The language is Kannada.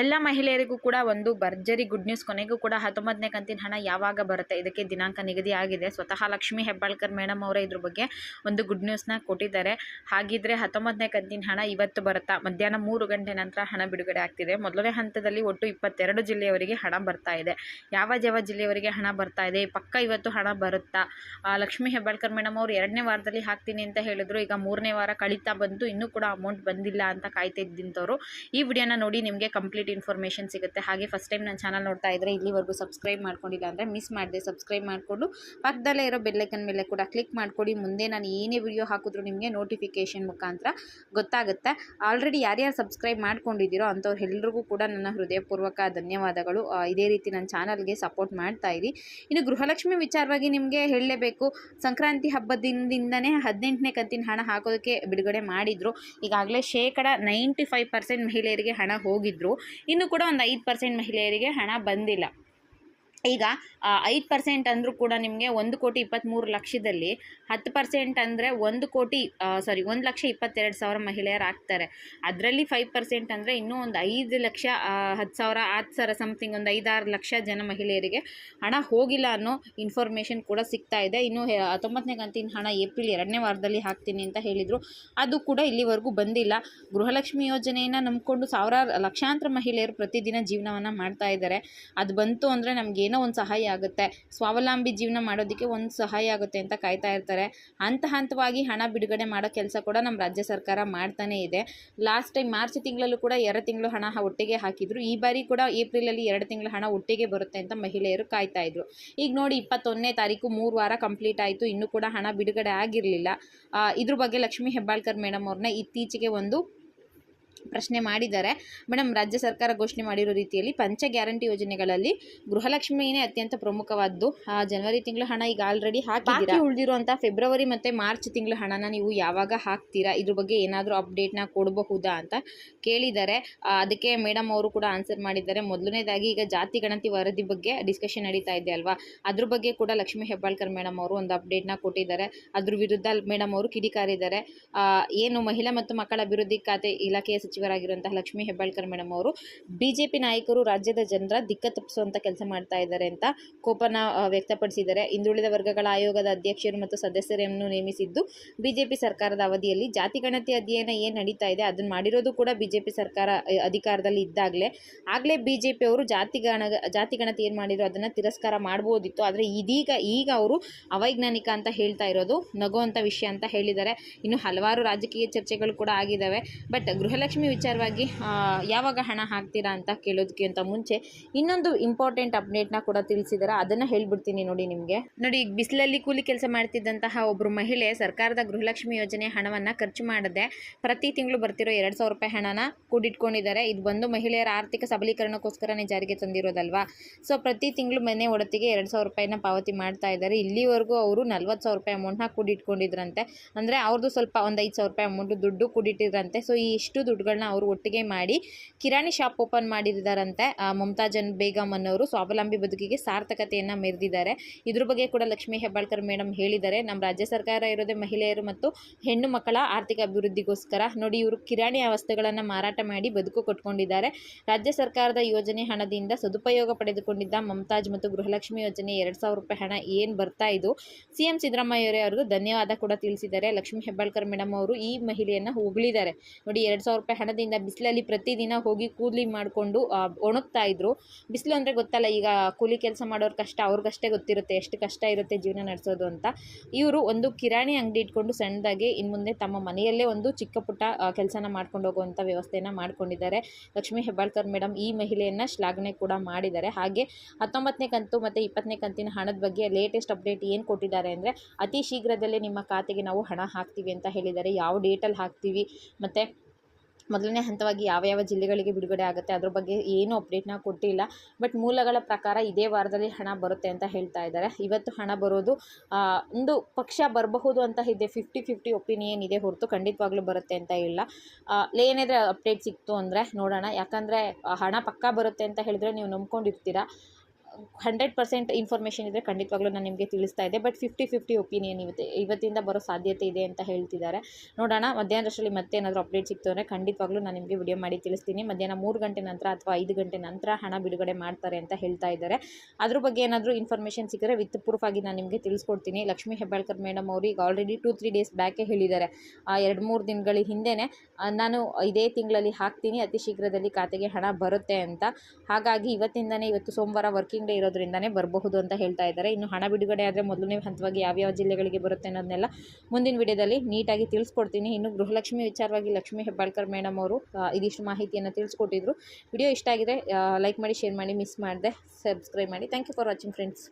ಎಲ್ಲ ಮಹಿಳೆಯರಿಗೂ ಕೂಡ ಒಂದು ಭರ್ಜರಿ ಗುಡ್ ನ್ಯೂಸ್ ಕೊನೆಗೂ ಕೂಡ ಹತ್ತೊಂಬತ್ತನೇ ಕಂತಿನ ಹಣ ಯಾವಾಗ ಬರುತ್ತೆ? ಇದಕ್ಕೆ ದಿನಾಂಕ ನಿಗದಿ ಆಗಿದೆ. ಸ್ವತಃ ಲಕ್ಷ್ಮಿ ಹೆಬ್ಬಾಳ್ಕರ್ ಮೇಡಮ್ ಅವರೇ ಇದ್ರ ಬಗ್ಗೆ ಒಂದು ಗುಡ್ ನ್ಯೂಸ್ನ ಕೊಟ್ಟಿದ್ದಾರೆ. ಹಾಗಿದ್ರೆ ಹತ್ತೊಂಬತ್ತನೇ ಕಂತಿನ ಹಣ ಇವತ್ತು ಬರುತ್ತಾ? ಮಧ್ಯಾಹ್ನ ಮೂರು ಗಂಟೆ ನಂತರ ಹಣ ಬಿಡುಗಡೆ ಆಗ್ತಿದೆ. ಮೊದಲನೇ ಹಂತದಲ್ಲಿ ಒಟ್ಟು ಇಪ್ಪತ್ತೆರಡು ಜಿಲ್ಲೆಯವರಿಗೆ ಹಣ ಬರ್ತಾ ಇದೆ. ಯಾವ ಯಾವ ಜಿಲ್ಲೆಯವರಿಗೆ ಹಣ ಬರ್ತಾ ಇದೆ? ಪಕ್ಕ ಇವತ್ತು ಹಣ ಬರುತ್ತಾ? ಲಕ್ಷ್ಮಿ ಹೆಬ್ಬಾಳ್ಕರ್ ಮೇಡಮ್ ಅವರು ಎರಡನೇ ವಾರದಲ್ಲಿ ಹಾಕ್ತೀನಿ ಅಂತ ಹೇಳಿದ್ರು. ಈಗ ಮೂರನೇ ವಾರ ಕಳೀತಾ ಬಂತು ಇನ್ನೂ ಕೂಡ ಅಮೌಂಟ್ ಬಂದಿಲ್ಲ ಅಂತ ಕಾಯ್ತಾ ಇದ್ದಿಂಥವ್ರು ಈ ವಿಡಿಯೋನ ನೋಡಿ ನಿಮಗೆ ಕಂಪ್ಲೀಟ್ ಇನ್ಫಾರ್ಮೇಷನ್ ಸಿಗುತ್ತೆ. ಹಾಗೆ ಫಸ್ಟ್ ಟೈಮ್ ನನ್ನ ಚಾನಲ್ ನೋಡ್ತಾ ಇದ್ದರೆ ಇಲ್ಲಿವರೆಗೂ ಸಬ್ಸ್ಕ್ರೈಬ್ ಮಾಡ್ಕೊಂಡಿಲ್ಲ ಅಂದರೆ ಮಿಸ್ ಮಾಡಿದೆ. ಸಬ್ಸ್ಕ್ರೈಬ್ ಮಾಡಿಕೊಂಡು ಪಕ್ಕದಲ್ಲೇ ಇರೋ ಬೆಲ್ಲೈಕನ್ ಮೇಲೆ ಕೂಡ ಕ್ಲಿಕ್ ಮಾಡಿಕೊಡಿ ಮುಂದೆ ನಾನು ಏನೇ ವಿಡಿಯೋ ಹಾಕಿದ್ರು ನಿಮಗೆ ನೋಟಿಫಿಕೇಷನ್ ಮುಖಾಂತರ ಗೊತ್ತಾಗುತ್ತೆ. ಆಲ್ರೆಡಿ ಯಾರ್ಯಾರು ಸಬ್ಸ್ಕ್ರೈಬ್ ಮಾಡ್ಕೊಂಡಿದ್ದೀರೋ ಅಂಥವ್ರು ಎಲ್ರಿಗೂ ಕೂಡ ನನ್ನ ಹೃದಯಪೂರ್ವಕ ಧನ್ಯವಾದಗಳು. ಇದೇ ರೀತಿ ನನ್ನ ಚಾನಲ್ಗೆ ಸಪೋರ್ಟ್ ಮಾಡ್ತಾ ಇರಿ. ಇನ್ನು ಗೃಹಲಕ್ಷ್ಮಿ ವಿಚಾರವಾಗಿ ನಿಮಗೆ ಹೇಳಲೇಬೇಕು. ಸಂಕ್ರಾಂತಿ ಹಬ್ಬದಿಂದನೇ ಹದಿನೆಂಟನೇ ಕಂತಿನ ಹಣ ಹಾಕೋದಕ್ಕೆ ಬಿಡುಗಡೆ ಮಾಡಿದ್ರು. ಈಗಾಗಲೇ ಶೇಕಡ ನೈಂಟಿ ಫೈವ್ ಪರ್ಸೆಂಟ್ ಮಹಿಳೆಯರಿಗೆ ಹಣ ಹೋಗಿದ್ರು. ಇನ್ನು ಕೂಡ ಒಂದು ಐದು ಪರ್ಸೆಂಟ್ ಮಹಿಳೆಯರಿಗೆ ಹಣ ಬಂದಿಲ್ಲ. ಈಗ ಐದು ಪರ್ಸೆಂಟ್ ಅಂದರೂ ಕೂಡ ನಿಮಗೆ ಒಂದು ಕೋಟಿ ಇಪ್ಪತ್ತ್ಮೂರು ಲಕ್ಷದಲ್ಲಿ ಹತ್ತು ಪರ್ಸೆಂಟ್ ಅಂದರೆ ಒಂದು ಕೋಟಿ ಸಾರಿ ಒಂದು ಲಕ್ಷ ಇಪ್ಪತ್ತೆರಡು ಸಾವಿರ ಮಹಿಳೆಯರು ಆಗ್ತಾರೆ ಅದರಲ್ಲಿ ಫೈವ್ ಪರ್ಸೆಂಟ್ ಅಂದರೆ ಇನ್ನೂ ಒಂದು ಐದು ಲಕ್ಷ ಹತ್ತು ಸಾವಿರ ಹತ್ತು ಸಾವಿರ ಸಮಥಿಂಗ್ ಒಂದು ಐದಾರು ಲಕ್ಷ ಜನ ಮಹಿಳೆಯರಿಗೆ ಹಣ ಹೋಗಿಲ್ಲ ಅನ್ನೋ ಇನ್ಫಾರ್ಮೇಷನ್ ಕೂಡ ಸಿಗ್ತಾ ಇದೆ. ಇನ್ನು ಹತ್ತೊಂಬತ್ತನೇ ಕಂತಿನ ಹಣ ಏಪ್ರಿಲ್ ಎರಡನೇ ವಾರದಲ್ಲಿ ಹಾಕ್ತೀನಿ ಅಂತ ಹೇಳಿದರು. ಅದು ಕೂಡ ಇಲ್ಲಿವರೆಗೂ ಬಂದಿಲ್ಲ. ಗೃಹಲಕ್ಷ್ಮಿ ಯೋಜನೆಯನ್ನು ನಂಬಿಕೊಂಡು ಸಾವಿರಾರು ಲಕ್ಷಾಂತರ ಮಹಿಳೆಯರು ಪ್ರತಿದಿನ ಜೀವನವನ್ನು ಮಾಡ್ತಾ ಇದ್ದಾರೆ. ಅದು ಬಂತು ಅಂದರೆ ನಮಗೇನೋ ಒಂದು ಸಹಾಯ ಆಗುತ್ತೆ. ಸ್ವಾವಲಂಬಿ ಜೀವನ ಮಾಡೋದಕ್ಕೆ ಒಂದು ಸಹಾಯ ಆಗುತ್ತೆ ಅಂತ ಕಾಯ್ತಾ ಇರ್ತಾರೆ. ಹಂತ ಹಂತವಾಗಿ ಹಣ ಬಿಡುಗಡೆ ಮಾಡೋ ಕೆಲಸ ಕೂಡ ನಮ್ಮ ರಾಜ್ಯ ಸರ್ಕಾರ ಮಾಡ್ತಾನೇ ಇದೆ. ಲಾಸ್ಟ್ ಟೈಮ್ ಮಾರ್ಚ್ ತಿಂಗಳಲ್ಲೂ ಕೂಡ ಎರಡು ತಿಂಗಳು ಹಣ ಒಟ್ಟಿಗೆ ಹಾಕಿದ್ರು. ಈ ಬಾರಿ ಕೂಡ ಏಪ್ರಿಲಲ್ಲಿ ಎರಡು ತಿಂಗಳ ಹಣ ಒಟ್ಟಿಗೆ ಬರುತ್ತೆ ಅಂತ ಮಹಿಳೆಯರು ಕಾಯ್ತಾ ಇದ್ರು. ಈಗ ನೋಡಿ ಇಪ್ಪತ್ತೊಂದನೇ ತಾರೀಕು ಮೂರು ವಾರ ಕಂಪ್ಲೀಟ್ ಆಯಿತು. ಇನ್ನೂ ಕೂಡ ಹಣ ಬಿಡುಗಡೆ ಆಗಿರಲಿಲ್ಲ. ಇದ್ರ ಬಗ್ಗೆ ಲಕ್ಷ್ಮೀ ಹೆಬ್ಬಾಳ್ಕರ್ ಮೇಡಮ್ ಅವ್ರನ್ನ ಇತ್ತೀಚೆಗೆ ಒಂದು ಪ್ರಶ್ನೆ ಮಾಡಿದ್ದಾರೆ. ಮೇಡಮ್ ರಾಜ್ಯ ಸರ್ಕಾರ ಘೋಷಣೆ ಮಾಡಿರೋ ರೀತಿಯಲ್ಲಿ ಪಂಚ ಗ್ಯಾರಂಟಿ ಯೋಜನೆಗಳಲ್ಲಿ ಗೃಹಲಕ್ಷ್ಮಿನೇ ಅತ್ಯಂತ ಪ್ರಮುಖವಾದ್ದು. ಜನವರಿ ತಿಂಗಳ ಹಣ ಈಗ ಆಲ್ರೆಡಿ ಹಾಕಿ ಉಳಿದಿರುವಂಥ ಫೆಬ್ರವರಿ ಮತ್ತೆ ಮಾರ್ಚ್ ತಿಂಗಳ ಹಣನ ನೀವು ಯಾವಾಗ ಹಾಕ್ತೀರಾ? ಇದ್ರ ಬಗ್ಗೆ ಏನಾದರೂ ಅಪ್ಡೇಟ್ನ ಕೊಡಬಹುದಾ ಅಂತ ಕೇಳಿದ್ದಾರೆ. ಅದಕ್ಕೆ ಮೇಡಮ್ ಅವರು ಕೂಡ ಆನ್ಸರ್ ಮಾಡಿದ್ದಾರೆ. ಮೊದಲನೇದಾಗಿ ಈಗ ಜಾತಿ ಗಣತಿ ವರದಿ ಬಗ್ಗೆ ಡಿಸ್ಕಷನ್ ನಡೀತಾ ಇದೆ ಅಲ್ವಾ? ಅದ್ರ ಬಗ್ಗೆ ಕೂಡ ಲಕ್ಷ್ಮೀ ಹೆಬ್ಬಾಳ್ಕರ್ ಮೇಡಮ್ ಅವರು ಒಂದು ಅಪ್ಡೇಟ್ನ ಕೊಟ್ಟಿದ್ದಾರೆ. ಅದ್ರ ವಿರುದ್ಧ ಮೇಡಮ್ ಅವರು ಕಿಡಿಕಾರಿದ್ದಾರೆ. ಏನು ಮಹಿಳಾ ಮತ್ತು ಮಕ್ಕಳ ಅಭಿವೃದ್ಧಿ ಖಾತೆ ಇಲಾಖೆಯ ಸಚಿವರಾಗಿರುವಂತಹ ಲಕ್ಷ್ಮೀ ಹೆಬ್ಬಾಳ್ಕರ್ ಮೇಡಮ್ ಅವರು, ಬಿಜೆಪಿ ನಾಯಕರು ರಾಜ್ಯದ ಜನರ ದಿಕ್ಕ ತಪ್ಪಿಸುವಂತ ಕೆಲಸ ಮಾಡ್ತಾ ಇದ್ದಾರೆ ಅಂತ ಕೋಪನ ವ್ಯಕ್ತಪಡಿಸಿದ್ದಾರೆ. ಹಿಂದುಳಿದ ವರ್ಗಗಳ ಆಯೋಗದ ಅಧ್ಯಕ್ಷರು ಮತ್ತು ಸದಸ್ಯರನ್ನು ನೇಮಿಸಿದ್ದು ಬಿಜೆಪಿ ಸರ್ಕಾರದ ಅವಧಿಯಲ್ಲಿ ಜಾತಿ ಗಣತಿ ಅಧ್ಯಯನ ಏನು ನಡೀತಾ ಇದೆ ಅದನ್ನು ಮಾಡಿರೋದು ಕೂಡ ಬಿಜೆಪಿ ಸರ್ಕಾರ ಅಧಿಕಾರದಲ್ಲಿ ಇದ್ದಾಗಲೇ. ಆಗಲೇ ಬಿಜೆಪಿ ಅವರು ಜಾತಿ ಗಣ, ಜಾತಿ ಗಣತಿ ಏನು ಮಾಡಿರೋ ಅದನ್ನು ತಿರಸ್ಕಾರ ಮಾಡ್ಬೋದಿತ್ತು. ಆದರೆ ಇದೀಗ, ಈಗ ಅವರು ಅವೈಜ್ಞಾನಿಕ ಅಂತ ಹೇಳ್ತಾ ಇರೋದು ನಗುವಂಥ ವಿಷಯ ಅಂತ ಹೇಳಿದ್ದಾರೆ. ಇನ್ನು ಹಲವಾರು ರಾಜಕೀಯ ಚರ್ಚೆಗಳು ಕೂಡ ಆಗಿದ್ದಾವೆ. ಬಟ್ ಗೃಹಲಕ್ಷ್ಮಿ ವಿಚಾರವಾಗಿ ಯಾವಾಗ ಹಣ ಹಾಕ್ತೀರಾ ಅಂತ ಕೇಳೋದಕ್ಕಿಂತ ಮುಂಚೆ ಇನ್ನೊಂದು ಇಂಪಾರ್ಟೆಂಟ್ ಅಪ್ಡೇಟ್ನ ಕೂಡ ತಿಳಿಸಿದಾರೆ? ಅದನ್ನು ಹೇಳ್ಬಿಡ್ತೀನಿ ನೋಡಿ ನಿಮಗೆ. ನೋಡಿ, ಈಗ ಬಿಸಿಲಲ್ಲಿ ಕೂಲಿ ಕೆಲಸ ಮಾಡ್ತಿದ್ದಂತಹ ಒಬ್ಬರು ಮಹಿಳೆ ಸರ್ಕಾರದ ಗೃಹಲಕ್ಷ್ಮಿ ಯೋಜನೆ ಹಣವನ್ನು ಖರ್ಚು ಮಾಡದೆ ಪ್ರತಿ ತಿಂಗಳು ಬರ್ತಿರೋ ಎರಡು ಸಾವಿರ ರೂಪಾಯಿ ಹಣನ ಕೂಡಿಟ್ಕೊಂಡಿದ್ದಾರೆ. ಇದು ಬಂದು ಮಹಿಳೆಯರ ಆರ್ಥಿಕ ಸಬಲೀಕರಣಕ್ಕೋಸ್ಕರನೇ ಜಾರಿಗೆ ತಂದಿರೋದಲ್ವಾ? ಸೊ ಪ್ರತಿ ತಿಂಗಳು ಮನೆ ಒಡತಿಗೆ ಎರಡು ಸಾವಿರ ರೂಪಾಯಿನ ಪಾವತಿ ಮಾಡ್ತಾ ಇದ್ದಾರೆ. ಇಲ್ಲಿವರೆಗೂ ಅವರು ನಲ್ವತ್ತು ಸಾವಿರ ರೂಪಾಯಿ ಅಮೌಂಟ್ನ ಕೂಡಿಟ್ಕೊಂಡಿದ್ರಂತೆ. ಅಂದರೆ ಅವ್ರದ್ದು ಸ್ವಲ್ಪ ಒಂದು ಐದು ಸಾವಿರ ರೂಪಾಯಿ ಅಮೌಂಟು ದುಡ್ಡು ಕೂಡಿಟ್ಟಿದ್ರಂತೆ. ಸೊ ಈ ಇಷ್ಟು ದುಡ್ಡುಗಳನ್ನ ಅವರು ಒಟ್ಟಿಗೆ ಮಾಡಿ ಕಿರಾಣಿ ಶಾಪ್ ಓಪನ್ ಮಾಡಿದ್ದಾರಂತೆ ಮಮತಾಜನ್ ಬೇಗಮ್ ಅನ್ನೋರು. ಸ್ವಾವಲಂಬಿ ಬದುಕಿಗೆ ಸಾರ್ಥಕತೆಯನ್ನು ಮೆರೆದಿದ್ದಾರೆ. ಇದ್ರ ಬಗ್ಗೆ ಕೂಡ ಲಕ್ಷ್ಮೀ ಹೆಬ್ಬಾಳ್ಕರ್ ಮೇಡಮ್ ಹೇಳಿದ್ದಾರೆ. ನಮ್ಮ ರಾಜ್ಯ ಸರ್ಕಾರ ಇರೋದೇ ಮಹಿಳೆಯರು ಮತ್ತು ಹೆಣ್ಣು ಮಕ್ಕಳ ಆರ್ಥಿಕ ಅಭಿವೃದ್ಧಿಗೋಸ್ಕರ. ನೋಡಿ, ಇವರು ಕಿರಾಣಿ ವಸ್ತುಗಳನ್ನು ಮಾರಾಟ ಮಾಡಿ ಬದುಕು ಕೊಟ್ಕೊಂಡಿದ್ದಾರೆ. ರಾಜ್ಯ ಸರ್ಕಾರದ ಯೋಜನೆ ಹಣದಿಂದ ಸದುಪಯೋಗ ಪಡೆದುಕೊಂಡಿದ್ದ ಮಮತಾಜ್ ಮತ್ತು ಗೃಹಲಕ್ಷ್ಮಿ ಯೋಜನೆ ಎರಡು ಸಾವಿರ ರೂಪಾಯಿ ಹಣ ಏನು ಬರ್ತಾ ಇದು? ಸಿಎಂ ಸಿದ್ದರಾಮಯ್ಯವರೇ ಸಿದ್ದರಾಮಯ್ಯ ಅವರಿಗೂ ಧನ್ಯವಾದ ಕೂಡ ತಿಳಿಸಿದ್ದಾರೆ. ಲಕ್ಷ್ಮೀ ಹೆಬ್ಬಾಳ್ಕರ್ ಮೇಡಮ್ ಅವರು ಈ ಮಹಿಳೆಯನ್ನು ಹೊಗಳಿದ್ದಾರೆ ನೋಡಿ, ಎರಡು ಸಾವಿರ ರೂಪಾಯಿ ಹಣದಿಂದ ಬಿಸಿಲಲ್ಲಿ ಪ್ರತಿದಿನ ಹೋಗಿ ಕೂಲಿ ಮಾಡಿಕೊಂಡು ಒಣಗ್ತಾ ಇದ್ರು. ಬಿಸಿಲು ಅಂದರೆ ಗೊತ್ತಲ್ಲ, ಈಗ ಕೂಲಿ ಕೆಲಸ ಮಾಡೋರು ಕಷ್ಟ, ಅವ್ರಿಗಷ್ಟೇ ಗೊತ್ತಿರುತ್ತೆ ಎಷ್ಟು ಕಷ್ಟ ಇರುತ್ತೆ ಜೀವನ ನಡೆಸೋದು ಅಂತ. ಇವರು ಒಂದು ಕಿರಾಣಿ ಅಂಗಡಿ ಇಟ್ಕೊಂಡು ಸಣ್ಣದಾಗಿ ಇನ್ನು ಮುಂದೆ ತಮ್ಮ ಮನೆಯಲ್ಲೇ ಒಂದು ಚಿಕ್ಕ ಪುಟ್ಟ ಕೆಲಸನ ಮಾಡ್ಕೊಂಡು ಹೋಗುವಂಥ ವ್ಯವಸ್ಥೆಯನ್ನು ಮಾಡ್ಕೊಂಡಿದ್ದಾರೆ. ಲಕ್ಷ್ಮೀ ಹೆಬ್ಬಾಳ್ಕರ್ ಮೇಡಮ್ ಈ ಮಹಿಳೆಯನ್ನು ಶ್ಲಾಘನೆ ಕೂಡ ಮಾಡಿದ್ದಾರೆ. ಹಾಗೆ ಹತ್ತೊಂಬತ್ತನೇ ಕಂತು ಮತ್ತು ಇಪ್ಪತ್ತನೇ ಕಂತಿನ ಹಣದ ಬಗ್ಗೆ ಲೇಟೆಸ್ಟ್ ಅಪ್ಡೇಟ್ ಏನು ಕೊಟ್ಟಿದ್ದಾರೆ ಅಂದರೆ, ಅತಿ ಶೀಘ್ರದಲ್ಲೇ ನಿಮ್ಮ ಖಾತೆಗೆ ನಾವು ಹಣ ಹಾಕ್ತೀವಿ ಅಂತ ಹೇಳಿದ್ದಾರೆ. ಯಾವ ಡೇಟಲ್ಲಿ ಹಾಕ್ತೀವಿ? ಮತ್ತು ಮೊದಲನೇ ಹಂತವಾಗಿ ಯಾವ ಯಾವ ಜಿಲ್ಲೆಗಳಿಗೆ ಬಿಡುಗಡೆ ಆಗುತ್ತೆ, ಅದ್ರ ಬಗ್ಗೆ ಏನೂ ಅಪ್ಡೇಟ್ನ ಕೊಟ್ಟಿಲ್ಲ. ಬಟ್ ಮೂಲಗಳ ಪ್ರಕಾರ ಇದೇ ವಾರದಲ್ಲಿ ಹಣ ಬರುತ್ತೆ ಅಂತ ಹೇಳ್ತಾ ಇದ್ದಾರೆ. ಇವತ್ತು ಹಣ ಬರೋದು ಒಂದು ಪಕ್ಷ ಬರಬಹುದು ಅಂತ ಇದೆ ಫಿಫ್ಟಿ ಫಿಫ್ಟಿ ಒಪಿನಿಯನ್ ಇದೆ ಹೊರತು ಖಂಡಿತವಾಗ್ಲೂ ಬರುತ್ತೆ ಅಂತ ಇಲ್ಲ. ಏನಾದರೂ ಅಪ್ಡೇಟ್ ಸಿಕ್ತು ಅಂದರೆ ನೋಡೋಣ. ಯಾಕಂದರೆ ಹಣ ಪಕ್ಕಾ ಬರುತ್ತೆ ಅಂತ ಹೇಳಿದ್ರೆ ನೀವು ನಂಬ್ಕೊಂಡಿರ್ತೀರ? ಹಂಡ್ರೆಡ್ ಪರ್ಸೆಂಟ್ ಇನ್ಫಾರ್ಮೇಷನ್ ಇದ್ದರೆ ಖಂಡಿತವಾಗ್ಲೂ ನಾನು ನಿಮಗೆ ತಿಳಿಸ್ತಾ ಇದ್ದೆ. ಬಟ್ ಫಿಫ್ಟಿ ಫಿಫ್ಟಿ ಒಪಿನಿಯನ್ ಇವತ್ತು ಇವತ್ತಿಂದ ಬರೋ ಸಾಧ್ಯತೆ ಇದೆ ಅಂತ ಹೇಳ್ತಿದ್ದಾರೆ. ನೋಡೋಣ ಮಧ್ಯಾಹ್ನದಷ್ಟರಲ್ಲಿ ಮತ್ತೆ ಏನಾದರೂ ಅಪ್ಡೇಟ್ ಸಿಕ್ತು ಅಂದರೆ ಖಂಡಿತವಾಗ್ಲೂ ನಾನು ನಿಮಗೆ ವಿಡಿಯೋ ಮಾಡಿ ತಿಳಿಸ್ತೀನಿ. ಮಧ್ಯಾಹ್ನ ಮೂರು ಗಂಟೆ ನಂತರ ಅಥವಾ ಐದು ಗಂಟೆ ನಂತರ ಹಣ ಬಿಡುಗಡೆ ಮಾಡ್ತಾರೆ ಅಂತ ಹೇಳ್ತಾ ಇದ್ದಾರೆ. ಅದ್ರ ಬಗ್ಗೆ ಏನಾದರೂ ಇನ್ಫಾರ್ಮೇಷನ್ ಸಿಕ್ಕರೆ ವಿತ್ ಪ್ರೂಫ್ ಆಗಿ ನಾನು ನಿಮಗೆ ತಿಳಿಸ್ಕೊಡ್ತೀನಿ. ಲಕ್ಷ್ಮೀ ಹೆಬ್ಬಾಳ್ಕರ್ ಮೇಡಮ್ ಅವ್ರಿಗೆ ಆಲ್ರೆಡಿ ಟೂ ತ್ರೀ ಡೇಸ್ ಬ್ಯಾಕೇ ಹೇಳಿದ್ದಾರೆ. ಎರಡು, ಮೂರು ದಿನಗಳ ಹಿಂದೆಯೇ ನಾನು ಇದೇ ತಿಂಗಳಲ್ಲಿ ಹಾಕ್ತೀನಿ. ಅತಿ ಶೀಘ್ರದಲ್ಲಿ ಖಾತೆಗೆ ಹಣ ಬರುತ್ತೆ ಅಂತ. ಹಾಗಾಗಿ ಇವತ್ತಿಂದನೇ, ಇವತ್ತು ಸೋಮವಾರ ವರ್ಕಿಂಗ್ ಡೇ ಇರೋದ್ರಿಂದನೇ ಬರಬಹುದು ಅಂತ ಹೇಳ್ತಾ ಇದ್ದಾರೆ. ಇನ್ನು ಹಣ ಬಿಡುಗಡೆ ಆದರೆ ಮೊದಲನೇ ಹಂತವಾಗಿ ಯಾವ್ಯಾವ ಜಿಲ್ಲೆಗಳಿಗೆ ಬರುತ್ತೆ ಅನ್ನೋದನ್ನೆಲ್ಲ ಮುಂದಿನ ವಿಡಿಯೋದಲ್ಲಿ ನೀಟಾಗಿ ತಿಳಿಸ್ಕೊಡ್ತೀನಿ. ಇನ್ನು ಗೃಹಲಕ್ಷ್ಮಿ ವಿಚಾರವಾಗಿ ಲಕ್ಷ್ಮೀ ಹೆಬ್ಬಾಳ್ಕರ್ ಮೇಡಮ್ ಅವರು ಇದಿಷ್ಟು ಮಾಹಿತಿಯನ್ನು ತಿಳಿಸ್ಕೊಟ್ಟಿದ್ರು. ವಿಡಿಯೋ ಇಷ್ಟ ಆಗಿದೆ ಲೈಕ್ ಮಾಡಿ ಶೇರ್ ಮಾಡಿ ಮಿಸ್ ಮಾಡಿದೆ ಸಬ್ಸ್ಕ್ರೈಬ್ ಮಾಡಿ. Thank you for watching friends